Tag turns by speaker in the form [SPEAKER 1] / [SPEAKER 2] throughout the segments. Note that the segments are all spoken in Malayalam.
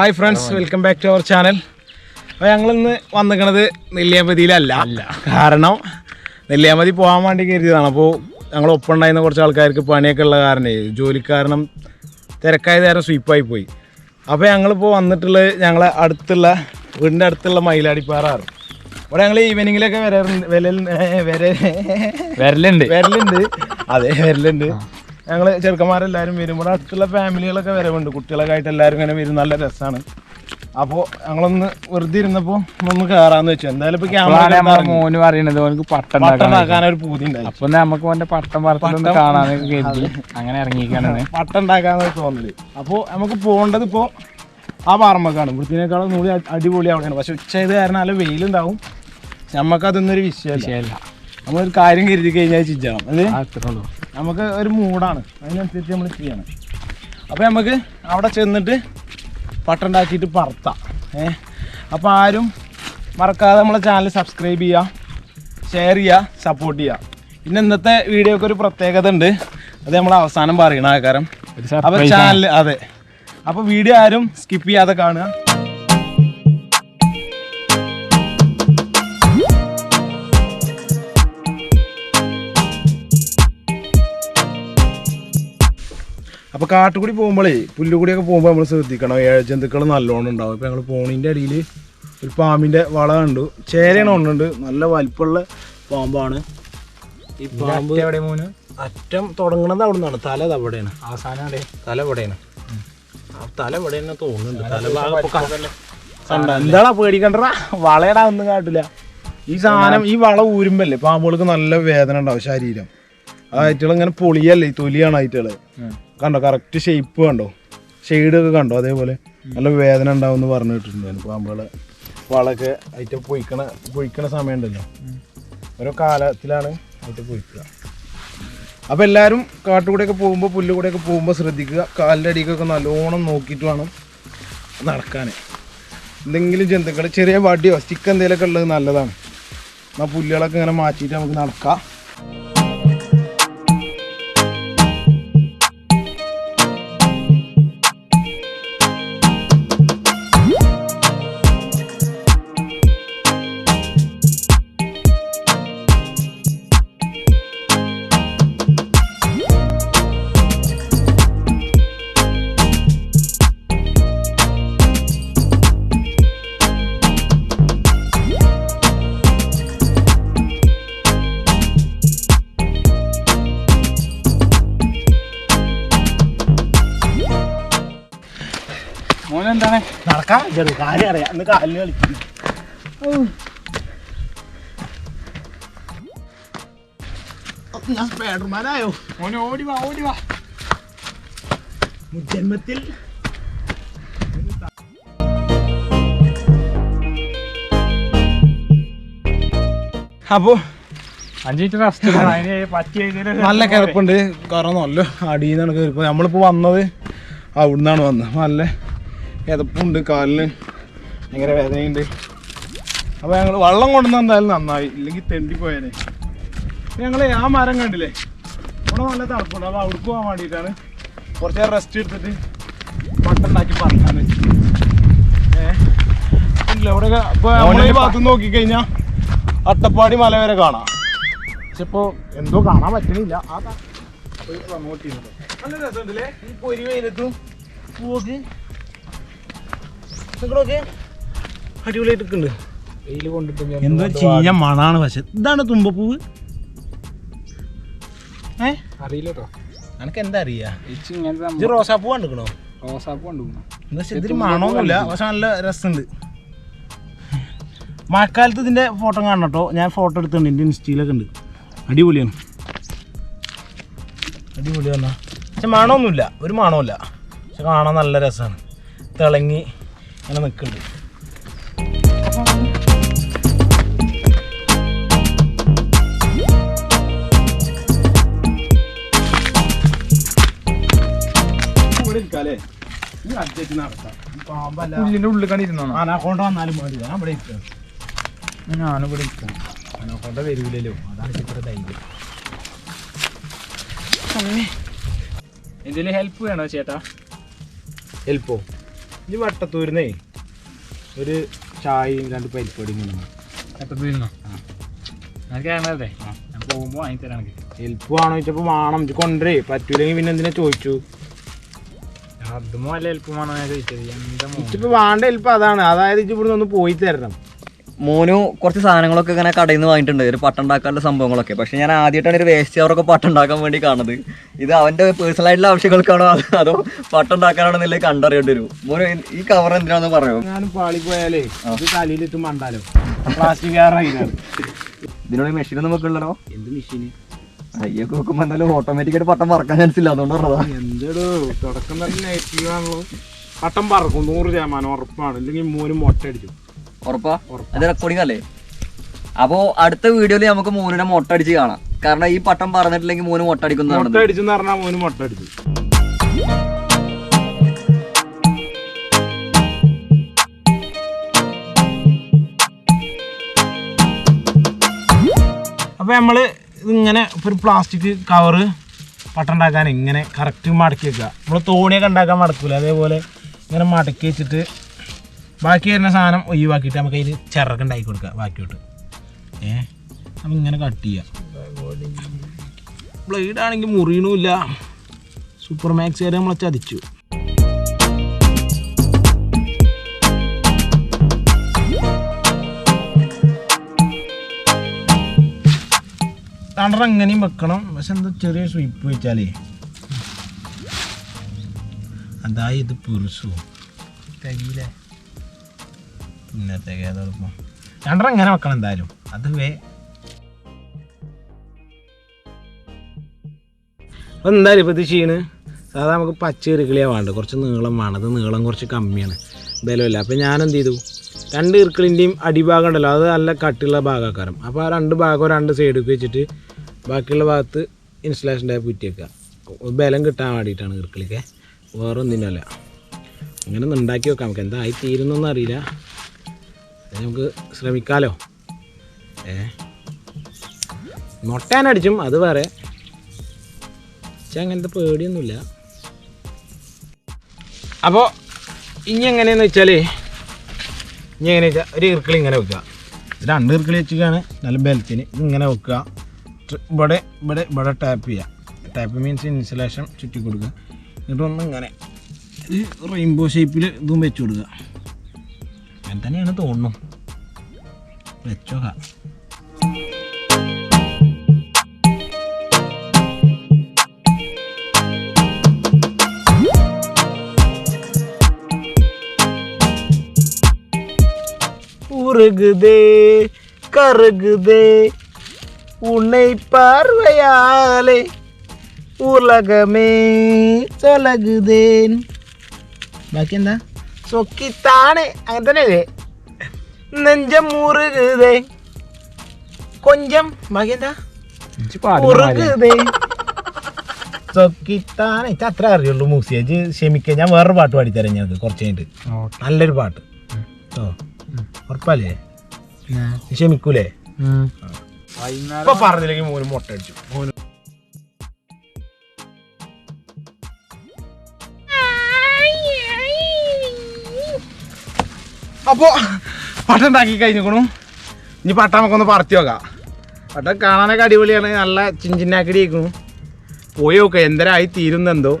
[SPEAKER 1] Hi friends welcome back to our channel. അപ്പോൾ ഞങ്ങൾ ഇന്ന് വന്നിക്കണത് നെല്ലിയാമ്പതിയിലല്ല. അല്ല. കാരണം നെല്ലിയാമ്പതി പോകാൻ വേണ്ടി കരുതിയതാണ്. അപ്പോൾ ഞങ്ങൾ ഒപ്പം ഉണ്ടായിരുന്ന കുറച്ച് ആൾക്കാർക്ക് പണിയൊക്കെ ഉള്ള കാരണേ ജോലി കാരണം തിരക്കായ നേരം സ്വീപ്പായി പോയി. അപ്പോൾ ഞങ്ങളിപ്പോൾ വന്നിട്ടുള്ളത് ഞങ്ങളെ അടുത്തുള്ള വീടിന്റെ അടുത്തുള്ള മയിലാടിപ്പാറാറ് ഇവിടെ ഞങ്ങൾ ഈവനിങ്ങിലൊക്കെ വരാറുണ്ട്. വരൽ
[SPEAKER 2] വരലുണ്ട്.
[SPEAKER 1] വരലുണ്ട്. അതെ വരലുണ്ട്. ഞങ്ങൾ ചെറുക്കന്മാരെല്ലാവരും വരുമ്പോൾ അടുത്തുള്ള ഫാമിലികളൊക്കെ വരവുണ്ട്. കുട്ടികളൊക്കെ ആയിട്ട് എല്ലാവരും ഇങ്ങനെ വരും. നല്ല രസമാണ് അപ്പോൾ ഞങ്ങളൊന്ന് വെറുതെ ഇരുന്നപ്പോൾ ഒന്ന് കയറാന്ന് വെച്ചു. എന്തായാലും ഇപ്പൊ ക്യാമറ
[SPEAKER 2] മോന് പറയണത് ഓനക്ക് പട്ടം ഉണ്ടാക്കാൻ
[SPEAKER 1] ഒരു പൂതി ഉണ്ടായി.
[SPEAKER 2] അപ്പൊ നമുക്ക് ഓന്റെ പട്ടം പറത്തൊന്ന് കരുതി അങ്ങനെ ഇറങ്ങിക്കാണ്
[SPEAKER 1] പട്ടുണ്ടാക്കാന്ന് തോന്നൽ. അപ്പോൾ നമുക്ക് പോകേണ്ടത് ഇപ്പോൾ ആ പാറമ്മക്കാണ് വൃത്തിനേക്കാളും കൂടി അടിപൊളി അവിടെയാണ്. പക്ഷെ ഉച്ച ചെയ്ത് കാരണം നല്ല വെയിലുണ്ടാവും. നമുക്ക് അതൊന്നൊരു വിഷയമല്ല നമ്മളൊരു കാര്യം കരുതി കഴിഞ്ഞാൽ ചിജാവും അല്ലേ?
[SPEAKER 2] അത്രേ ഉള്ളൂ.
[SPEAKER 1] നമുക്ക് ഒരു മൂടാണ് അതിനനുസരിച്ച് നമ്മൾ ചെയ്യണം. അപ്പോൾ നമുക്ക് അവിടെ ചെന്നിട്ട് പട്ടുണ്ടാക്കിയിട്ട് പറത്താം. ഏ? അപ്പോൾ ആരും മറക്കാതെ നമ്മളെ ചാനൽ സബ്സ്ക്രൈബ് ചെയ്യുക ഷെയർ ചെയ്യുക സപ്പോർട്ട് ചെയ്യുക പിന്നെ ഇന്നത്തെ വീഡിയോക്ക് ഒരു പ്രത്യേകത ഉണ്ട്. അത് നമ്മൾ അവസാനം പറയണ ആൾക്കാരം. അപ്പോൾ ചാനൽ അതെ. അപ്പോൾ വീഡിയോ ആരും സ്കിപ്പ് ചെയ്യാതെ കാണുക. അപ്പോൾ കാട്ടുകൂടി പോകുമ്പോഴേ പുല്ലുകൂടിയൊക്കെ പോകുമ്പോൾ നമ്മൾ ശ്രദ്ധിക്കണം. ഏഴജന്തുക്കൾ നല്ലോണം ഉണ്ടാവും. ഇപ്പോൾ ഞങ്ങൾ പോണിന്റെ അടിയിൽ ഒരു പാമ്പിന്റെ വള കണ്ടു. ചേരയാണ് ഉണ്ടുണ്ട് നല്ല വലിപ്പമുള്ള പാമ്പാണ്. ഈ പാമ്പ്
[SPEAKER 2] എവിടെ മോന്?
[SPEAKER 1] അറ്റം തുടങ്ങണത് അവിടെ നിന്നാണ് തല അവിടെയാണ്.
[SPEAKER 2] അവസാനം അവിടെ
[SPEAKER 1] തല എവിടെയാണ് ആ തല തന്നെ തോന്നുന്നുണ്ട്. തല ഭാഗം ഇപ്പൊ ക- കണ്ട? എന്താടാ പേടിക്കണ്ടടാ? വളയടാ ഒന്നും കാട്ടില്ല. ഈ സാധനം ഈ വള ഊരുമ്പല്ലേ പാമ്പുകൾക്ക് നല്ല വേദന ഉണ്ടാവും ശരീരം. ആ ഐറ്റുകൾ ഇങ്ങനെ പൊളിയല്ലേ തൊലിയാണ് അയറ്റുകൾ
[SPEAKER 2] ഉം.
[SPEAKER 1] കണ്ടോ? കറക്റ്റ് ഷേപ്പ് കണ്ടോ? ഷെയ്ഡ് ഒക്കെ കണ്ടോ? അതേപോലെ നല്ല വേദന ഉണ്ടാവും എന്ന് പറഞ്ഞു കേട്ടിട്ടുണ്ടായിരുന്നു പാമ്പുകളെ വളൊക്കെ അതിന്റെ പൊയ്ക്കണ പൊയ്ക്കണ സമയമുണ്ടല്ലോ. ഓരോ കാലത്തിലാണ് അതിന്റെ പൊയ്ക്കുക. അപ്പോൾ എല്ലാവരും കാട്ടുകൂടെയൊക്കെ പോകുമ്പോൾ പുല്ലുകൂടെയൊക്കെ പോകുമ്പോൾ ശ്രദ്ധിക്കുക. കാലിന്റെ അടിക്കൊക്കെ നല്ലോണം നോക്കിയിട്ട് വേണം നടക്കാൻ എന്തെങ്കിലും ജന്തുക്കൾ ചെറിയ വടിയോ സ്റ്റിക്ക് എന്തെങ്കിലുമൊക്കെ ഉള്ളത് നല്ലതാണ്. എന്നാൽ പുല്ലുകളൊക്കെ ഇങ്ങനെ മാറ്റിയിട്ട് നമുക്ക് നടക്കാം.
[SPEAKER 2] മോന് നടക്കാൻ
[SPEAKER 1] നടക്കാം ചെറു കാര്യം അറിയാം. അന്ന് കാലിന് കളിക്കുന്നു. ഞാൻ സ്പൈഡർമാനായോ?
[SPEAKER 2] മോനെ ഓടി വാ ഓടി വാ.
[SPEAKER 1] ജന്മത്തിൽ അപ്പോ
[SPEAKER 2] അഞ്ചു മിനിറ്റ് റെസ്റ്റ്
[SPEAKER 1] നല്ല കിടപ്പുണ്ട്. കാരണം നല്ല അടിയിൽ നിന്നാണ് കയറിപ്പോൾ നമ്മളിപ്പോൾ വന്നത് അവിടുന്നാണ് വന്നത്. നല്ല കിതപ്പുണ്ട് കാലിന് ഭയങ്കര വേദനയുണ്ട്. അപ്പോൾ ഞങ്ങൾ വള്ളം കൊണ്ടുവന്ന എന്തായാലും നന്നായി. ഇല്ലെങ്കിൽ തെണ്ടിപ്പോയേനെ ഞങ്ങൾ ആ മരം കണ്ടില്ലേ? ഇവിടെ നല്ല തണുപ്പുണ്ട്. അപ്പോൾ അവിടെ പോകാൻ വേണ്ടിയിട്ടാണ് കുറച്ച് നേരം റെസ്റ്റ് എടുത്തിട്ട് മട്ടുണ്ടാക്കി പറക്കാൻ വെച്ചു. ഏഹ് ഇല്ല ഇവിടെ ഇപ്പോൾ നമ്മൾ ഈ ഭാഗത്ത് നോക്കിക്കഴിഞ്ഞാൽ അട്ടപ്പാടി മല വരെ കാണാം. പക്ഷെ ഇപ്പോൾ എന്തോ കാണാൻ പറ്റണില്ല. ഒരു promote ചെയ്യുന്നത്. നല്ല രസമുണ്ടല്ലേ? ഈ പൊരി വെയിലത്തും പൂവൊക്കെ അടിപൊളിയായിട്ട് നിൽക്കുന്നുണ്ട്.
[SPEAKER 2] വെയിൽ കൊണ്ടിട്ട്
[SPEAKER 1] എന്തോ ചീഞ്ഞ മണാണ് പക്ഷെ. ഇതാണ് തുമ്പപ്പൂവ്. ഏ?
[SPEAKER 2] അറിയില്ല കേട്ടോ
[SPEAKER 1] എനിക്ക് എന്താ അറിയാ ഇത് റോസാപ്പൂ കണ്ടിക്കണോ?
[SPEAKER 2] റോസാപ്പ് കൊണ്ടുപോകുന്നു
[SPEAKER 1] എന്താ വെച്ചാൽ ഇതിന് മണമൊന്നുമില്ല. പക്ഷെ നല്ല രസമുണ്ട്. മഴക്കാലത്ത് ഇതിന്റെ ഫോട്ടോ കാണണം കേട്ടോ. ഞാൻ ഫോട്ടോ എടുത്തിട്ടുണ്ട്. എന്റെ ഇൻസ്റ്റയിലൊക്കെ ഉണ്ട്. അടിപൊളിയാണ്. അടിപൊളിയാണ്? പക്ഷെ മണമൊന്നുമില്ല. ഒരു മണമില്ല പക്ഷെ കാണാൻ നല്ല രസമാണ്. തിളങ്ങി നിൽക്കുന്നുണ്ട്
[SPEAKER 2] ഉള്ളിൽ കണ്ടിരുന്നോ
[SPEAKER 1] അനാക്കോണ്ട വന്നാലും മതി. ഞാൻ ഇവിടെ ഇരിക്കാം.
[SPEAKER 2] ഞാനും ഇവിടെ ഇരിക്കാം.
[SPEAKER 1] അനാക്കോണ്ട വരൂലല്ലോ. അതാണ് ഇത്ര ധൈര്യം.
[SPEAKER 2] എന്തെങ്കിലും ഹെൽപ്പ് വേണോ ചേട്ടാ?
[SPEAKER 1] ഹെൽപ്പോ ഈ വട്ടത്തൂരിന്നേ ഒരു ചായയും രണ്ട് പരിപ്പൊടിയും കൊണ്ടുവന്നു.
[SPEAKER 2] എത്ര തീരുന്നോ ഞാൻ കാണാതെ ഞാൻ പോകുമ്പോ വാങ്ങി തരാൻ
[SPEAKER 1] ഹെൽപ്പ് വേണോ. ചോദിച്ചപ്പോൾ വേണം കൊണ്ടേ പറ്റൂലെങ്കിൽ പിന്നെ എന്തിനാ ചോദിച്ചു?
[SPEAKER 2] അതും വല്ല എളുപ്പമാണോ ഞാൻ ചോദിച്ചത്? എന്താ
[SPEAKER 1] വേണ്ട എൽപ്പ് അതാണ്. അതായത് ഇജ്ജ് ഒന്ന് പോയി തരണം.
[SPEAKER 3] മോനു കുറച്ച് സാധനങ്ങളൊക്കെ ഇങ്ങനെ കടയിൽ നിന്ന് വാങ്ങിയിട്ടുണ്ട്. ഒരു പട്ടം ഉണ്ടാക്കാനുള്ള സംഭവങ്ങളൊക്കെ. പക്ഷെ ഞാൻ ആദ്യമായിട്ടാണ് ഒരു വേസ്റ്റ് അവരൊക്കെ പട്ടം ഉണ്ടാക്കാൻ വേണ്ടി കാണുന്നത്. ഇത് അവന്റെ പേഴ്സണൽ ആയിട്ടുള്ള ആവശ്യങ്ങൾക്കാണോ അതോ പട്ടം ഉണ്ടാക്കാനാണോ എന്നുള്ളത് കണ്ടറിയേണ്ടി വരും? മോനു ഈ കവർ എന്തിനാന്ന് പറയുമോ
[SPEAKER 1] ഞാൻ പാളി പോയാലേ മണ്ടാലോ. പ്ലാസ്റ്റിക്
[SPEAKER 3] ഇതിനോട് മെഷീൻ ഒന്നും വെക്കണല്ലോ
[SPEAKER 1] എന്ത് മെഷീൻ
[SPEAKER 3] അയ്യൊക്കെ വെക്കുമ്പോൾ എന്തായാലും ഓട്ടോമാറ്റിക് ആയിട്ട് പട്ടം പറക്കാൻ ചാൻസ് ഇല്ല. അതുകൊണ്ട് പറഞ്ഞതാ.
[SPEAKER 1] എന്തെടോ തുടക്കം തന്നെ നെഗറ്റീവ് ആണല്ലോ. പട്ടം പറക്കും നൂറ് ശതമാനം ഉറപ്പാണ്. ഇല്ലെങ്കിൽ മോനും മൊട്ട അടിച്ചു
[SPEAKER 3] ഉറപ്പാ? അത് റെക്കോർഡിംഗ് അല്ലേ? അപ്പോ അടുത്ത വീഡിയോയിൽ നമുക്ക് മോനിനെ മൊട്ട അടിച്ച് കാണാം. കാരണം ഈ പട്ടം പറഞ്ഞിട്ടില്ലെങ്കിൽ മോന് മൊട്ട
[SPEAKER 1] അടിക്കുന്ന
[SPEAKER 3] അപ്പൊ
[SPEAKER 1] നമ്മൾ പറഞ്ഞാൽ മോനും മൊട്ട അടിച്ചു. അപ്പോൾ നമ്മൾ ഇതിങ്ങനെ ഒരു പ്ലാസ്റ്റിക് കവറ് പട്ടം ഉണ്ടാക്കാൻ ഇങ്ങനെ കറക്റ്റ് മടക്കി വെക്കുക. നമ്മൾ തോണിയൊക്കെ ഉണ്ടാക്കാൻ മടക്കൂല. അതേപോലെ ഇങ്ങനെ മടക്കി വെച്ചിട്ട് ബാക്കി വരുന്ന സാധനം ഒഴിവാക്കിയിട്ട് നമുക്ക് അതിൽ ചിറക് ഉണ്ടാക്കി കൊടുക്കുക ബാക്കിയോട്ട്. ഏ അപ്പം ഇങ്ങനെ കട്ട് ചെയ്യാം. ബ്ലേഡ് ആണെങ്കിൽ മുറിയണമില്ല സൂപ്പർ മാക്സ് വരെ നമ്മളെ ചതിച്ചു. തണ്ടർ അങ്ങനെയും വെക്കണം. പക്ഷെ എന്താ ചെറിയ സ്വീപ്പ് വെച്ചാലേ. അതായത് പുരുഷോ
[SPEAKER 2] പുരുഷു
[SPEAKER 1] പിന്നെ തികയാതെളുപ്പം രണ്ടര ഇങ്ങനെ വെക്കണം എന്തായാലും. അത് വേ അപ്പോൾ എന്തായാലും ഇപ്പോൾ ഇത് ചെയ്യണ് സാധാരണ നമുക്ക് പച്ച ഇറുക്കിളിയാണ് വേണ്ടത്. കുറച്ച് നീളം വേണം. അത് നീളം കുറച്ച് കമ്മിയാണ്. ബലമില്ല അപ്പോൾ ഞാൻ എന്ത് ചെയ്തു? രണ്ട് ഇറുക്കിളിന്റെയും അടിഭാഗം ഉണ്ടല്ലോ. അത് നല്ല കട്ടിയുള്ള ഭാഗക്കാരം. അപ്പോൾ ആ രണ്ട് ഭാഗം രണ്ട് സൈഡിലേക്ക് വെച്ചിട്ട് ബാക്കിയുള്ള ഭാഗത്ത് ഇൻസ്റ്റലേഷൻ ടൈപ്പ് കുറ്റി വെക്കുക ബലം കിട്ടാൻ വേണ്ടിയിട്ടാണ് ഇറുക്കിളിക്ക്. വേറെ ഒന്നിനല്ല അങ്ങനെ ഒന്ന് ഉണ്ടാക്കി വെക്കാം. നമുക്ക് എന്തായി തീരുന്നൊന്നും അറിയില്ല. നമുക്ക് ശ്രമിക്കാലോ. ഏ? മൊട്ടാനടിച്ചും അത് വേറെ. അങ്ങനത്തെ പേടിയൊന്നുമില്ല. അപ്പോൾ ഇനി എങ്ങനെയെന്ന് വെച്ചാൽ ഇനി എങ്ങനെ വെച്ചാൽ ഒരു ഇർക്കിളി ഇങ്ങനെ വെക്കുക. രണ്ട് ഇർക്കിളി വെച്ചിട്ടാണ് നല്ല ബലത്തിന് ഇതിങ്ങനെ വെക്കുക. ഇവിടെ ഇവിടെ ഇവിടെ ടാപ്പ് ചെയ്യുക. ടാപ്പ് മീൻസ് ഇൻസുലേഷൻ ചുറ്റി കൊടുക്കുക. എന്നിട്ടൊന്നും ഇങ്ങനെ ഒരു റെയിൻബോ ഷേപ്പിൽ ഇതും വെച്ച് കൊടുക്കുക. അങ്ങനെ തന്നെയാണ് തോന്നുന്നു വെച്ചോക്കാം உருகுதே கருகுதே உன்னை பார்வையாலே ഉലകമേ ചൊലകുതേൻ ബാക്കി എന്താ സൊക്കിത്താണെ അങ്ങനെ തന്നെയല്ലേ? നെഞ്ചം മുറുകുതേ. കൊഞ്ചം. സൊക്കിത്താണെ ഇത് അത്ര അറിയുള്ളൂ മൂസിയജ് ക്ഷമിക്ക. ഞാൻ വേറൊരു പാട്ട് പാടിത്തരാം ഞങ്ങൾക്ക് കുറച്ച് കഴിഞ്ഞിട്ട്. നല്ലൊരു പാട്ട്. ഓ ഉറപ്പല്ലേ? ക്ഷമിക്കൂലേ? ഇപ്പൊ പറഞ്ഞില്ലെങ്കിൽ മോന് മുട്ട അടിച്ചു. മോന് അപ്പോ പട്ടം ഉണ്ടാക്കി കഴിഞ്ഞിക്കണു. ഇനി പട്ട നമുക്കൊന്ന് പറത്തി നോക്കാം പട്ടം കാണാനൊക്കെ അടിപൊളിയാണ്. നല്ല ചിഞ്ചിന്നാക്കടി ആയിക്കണു പോയി നോക്കാം എന്തരായി തീരുന്നെന്തോ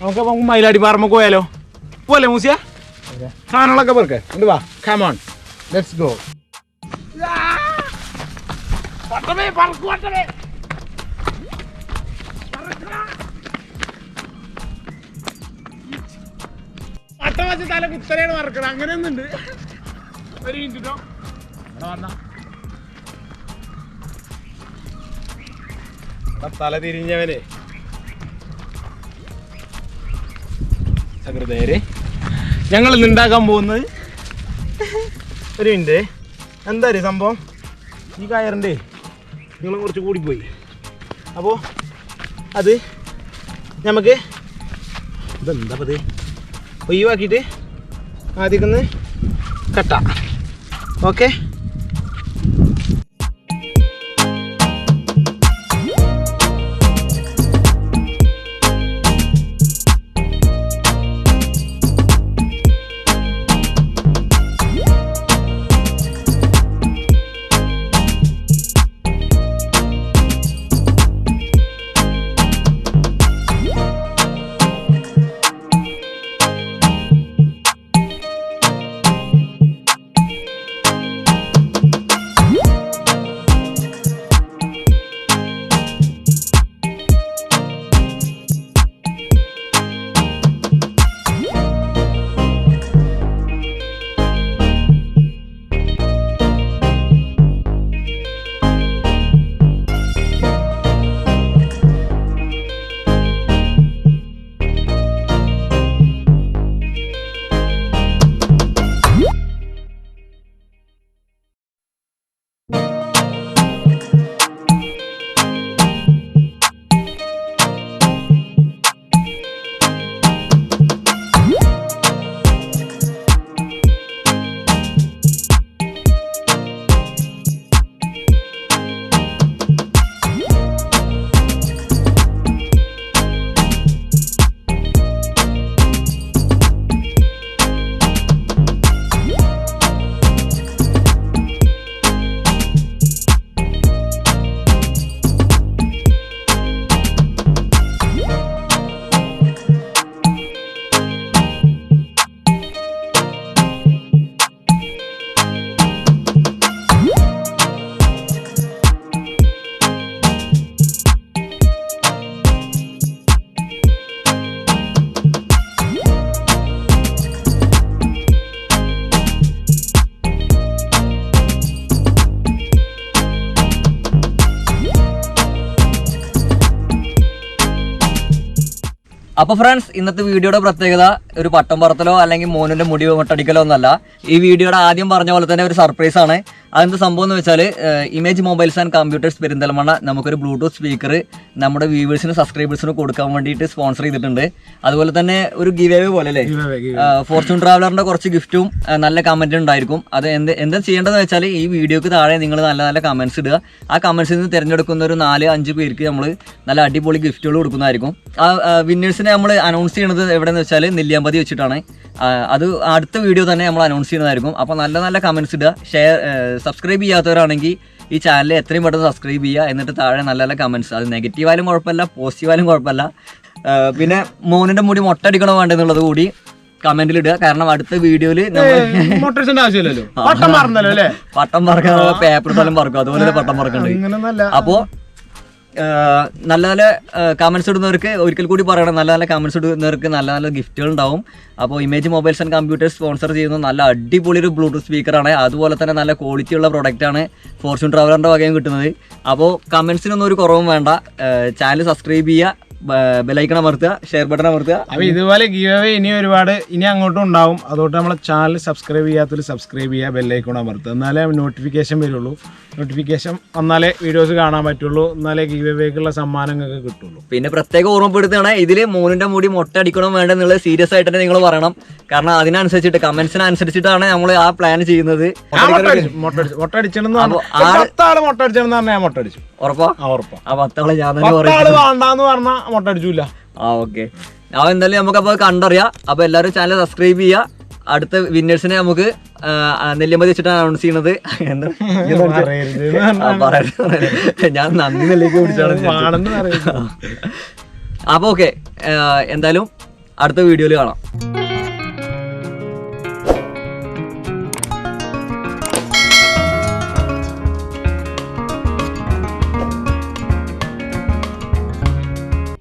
[SPEAKER 1] നമുക്ക് നമുക്ക് മയിലാടി പോയാലോ? പോലെ മൂസിയ? സാധനങ്ങളൊക്കെ പെറുക്കെ. ഉണ്ട് വാ. കമോൺ ലെറ്റ്സ് ഗോ പട്ടമേ പറക്കൂ പട്ടമേ. പട്ടം വെച്ച് തല കുത്തനെയാണ് മറക്കണം അങ്ങനെ ഒന്നുണ്ട് ഒരു മിനിറ്റ് തല തിരിഞ്ഞവനെ. സഹൃദയരെ ഞങ്ങൾ ഇന്നുണ്ടാക്കാൻ പോകുന്നത് ഒരു മിനിറ്റ് എന്താ ഒരു സംഭവം? ഈ കയറിന്റെ നിങ്ങൾ കുറച്ച് കൂടിപ്പോയി. അപ്പോൾ അത് നമുക്ക് ഇതെന്താ അത് ഒഴിവാക്കിയിട്ട് ആദ്യം കട്ട. ഓക്കെ?
[SPEAKER 3] അപ്പൊ ഫ്രണ്ട്സ് ഇന്നത്തെ വീഡിയോയുടെ പ്രത്യേകത ഒരു പട്ടം പറത്തലോ അല്ലെങ്കിൽ മോനിന്റെ മുടി മൊട്ടടിക്കലോ ഒന്നല്ല. ഈ വീഡിയോയുടെ ആദ്യം പറഞ്ഞ പോലെ തന്നെ ഒരു സർപ്രൈസ് ആണ്. അതെന്ത് സംഭവം എന്ന് വെച്ചാൽ image mobiles and computers Perinthalmanna നമുക്കൊരു ബ്ലൂടൂത്ത് സ്പീക്കർ നമ്മുടെ വ്യൂവേഴ്സിനും സബ്സ്ക്രൈബേഴ്സിനും കൊടുക്കാൻ വേണ്ടിയിട്ട് സ്പോൺസർ ചെയ്തിട്ടുണ്ട്. അതുപോലെ തന്നെ ഒരു ഗിവ് പോലെ അല്ലേ? ഫോർച്യൂൺ ട്രാവലറിന്റെ കുറച്ച് ഗിഫ്റ്റും നല്ല കമന്റ് ഉണ്ടായിരിക്കും. അത് എന്ത് എന്താ ചെയ്യേണ്ടതെന്ന് വെച്ചാൽ ഈ വീഡിയോക്ക് താഴെ നിങ്ങൾ നല്ല നല്ല കമന്റ്സ് ഇടുക. ആ കമന്റ്സിൽ നിന്ന് തിരഞ്ഞെടുക്കുന്ന ഒരു നാല് അഞ്ച് പേർക്ക് നമ്മൾ നല്ല അടിപൊളി ഗിഫ്റ്റുകൾ കൊടുക്കുന്നതായിരിക്കും. ആ വിന്നേഴ്സിനെ നമ്മൾ അനൗൺസ് ചെയ്യുന്നത് എവിടെയെന്ന് വെച്ചാൽ നെല്ലിയാമ്പതി വെച്ചിട്ടാണ്. അത് അടുത്ത വീഡിയോ തന്നെ നമ്മൾ അനൗൺസ് ചെയ്യുന്നതായിരിക്കും. അപ്പോൾ നല്ല നല്ല കമൻസ് ഇടുക. ഷെയർ സബ്സ്ക്രൈബ് ചെയ്യാത്തവരാണെങ്കിൽ ഈ ചാനൽ എത്രയും പെട്ടെന്ന് സബ്സ്ക്രൈബ് ചെയ്യുക. എന്നിട്ട് താഴെ നല്ല നല്ല കമൻസ് അത് നെഗറ്റീവായാലും കുഴപ്പമില്ല പോസിറ്റീവായാലും കുഴപ്പമില്ല. പിന്നെ മോനിന്റെ മുടി മൊട്ടടിക്കണോ വേണ്ടെന്നുള്ളത് കൂടി കമന്റിൽ ഇടുക. കാരണം അടുത്ത വീഡിയോയിൽ
[SPEAKER 1] പട്ടം
[SPEAKER 3] പറക്കാനുള്ള പേപ്പർ സ്ഥലം പറക്കും അതുപോലെ പട്ടം
[SPEAKER 1] അങ്ങനൊന്നല്ല.
[SPEAKER 3] അപ്പോ നല്ല നല്ല കമൻസ് ഇടുന്നവർക്ക് ഒരിക്കൽ കൂടി പറയണം. നല്ല നല്ല കമൻസ് ഇടുന്നവർക്ക് നല്ല നല്ല ഗിഫ്റ്റുകൾ ഉണ്ടാവും. അപ്പോൾ image mobiles and computers sponsor ചെയ്യുന്ന നല്ല അടിപൊളി ഒരു ബ്ലൂടൂത്ത് സ്പീക്കറാണ് അതുപോലെ തന്നെ നല്ല ക്വാളിറ്റി ഉള്ള പ്രൊഡക്റ്റാണ് ഫോർച്യൂൺ ട്രാവലറിന്റെ വകയും കിട്ടുന്നത്. അപ്പോൾ കമൻസിനൊന്നും ഒരു കുറവും വേണ്ട. ചാനൽ സബ്സ്ക്രൈബ് ചെയ്യുക. ബെലൈക്കൺ അമർത്തുക ഷെയർ ബട്ടൺ അമർത്തുക.
[SPEAKER 1] അപ്പൊ ഇതുപോലെ ഗീവ് അവേ ഇനി ഒരുപാട് ഇനി അങ്ങോട്ടും ഉണ്ടാവും. അതുകൊണ്ട് നമ്മളെ ചാനൽ സബ്സ്ക്രൈബ് ചെയ്യാത്തൊരു സബ്സ്ക്രൈബ് ചെയ്യുക ബെല്ലൈക്കോൺ അമർത്തുക. എന്നാലേ നോട്ടിഫിക്കേഷൻ വരുള്ളൂ. നോട്ടിഫിക്കേഷൻ വന്നാലേ വീഡിയോസ് കാണാൻ പറ്റുള്ളൂ. എന്നാലേ ഗീവ് അവേക്കുള്ള സമ്മാനങ്ങൾക്ക് കിട്ടുള്ളൂ.
[SPEAKER 3] പിന്നെ പ്രത്യേകം ഓർമ്മപ്പെടുത്തുകയാണ് ഇതിൽ മോനിന്റെ മുടി മുട്ട അടിക്കണം വേണ്ട വേണ്ടെന്നുള്ളത് സീരിയസ് ആയിട്ട് തന്നെ നിങ്ങൾ പറയണം. കാരണം അതിനനുസരിച്ചിട്ട് കമന്റ്സിന് അനുസരിച്ചിട്ടാണ് നമ്മൾ ആ പ്ലാൻ ചെയ്യുന്നത്. മുട്ട
[SPEAKER 1] പറഞ്ഞു പറഞ്ഞാൽ മൊട്ടടിച്ചു
[SPEAKER 3] ഉറപ്പാ?
[SPEAKER 1] ഉറപ്പാ.
[SPEAKER 3] ആ പത്താളെ ഞാൻ തന്നെ പറയും.
[SPEAKER 1] പത്താൾ അടിച്ചില്ല
[SPEAKER 3] ആ ഓക്കെ ആ എന്തായാലും നമുക്ക് അപ്പോൾ കണ്ടറിയാം. അപ്പോൾ എല്ലാവരും ചാനൽ സബ്സ്ക്രൈബ് ചെയ്യുക അടുത്ത വിന്നേഴ്സിനെ നമുക്ക് നെല്ലിയമ്പതി നെല്ലിമതി വെച്ചിട്ടാണ് അനൗൺസ് ചെയ്യുന്നത് ഞാൻ നന്ദി നെല്ലേക്ക്
[SPEAKER 1] പറയരുത്.
[SPEAKER 3] അപ്പോൾ ഓക്കെ എന്തായാലും അടുത്ത വീഡിയോയിൽ കാണാം.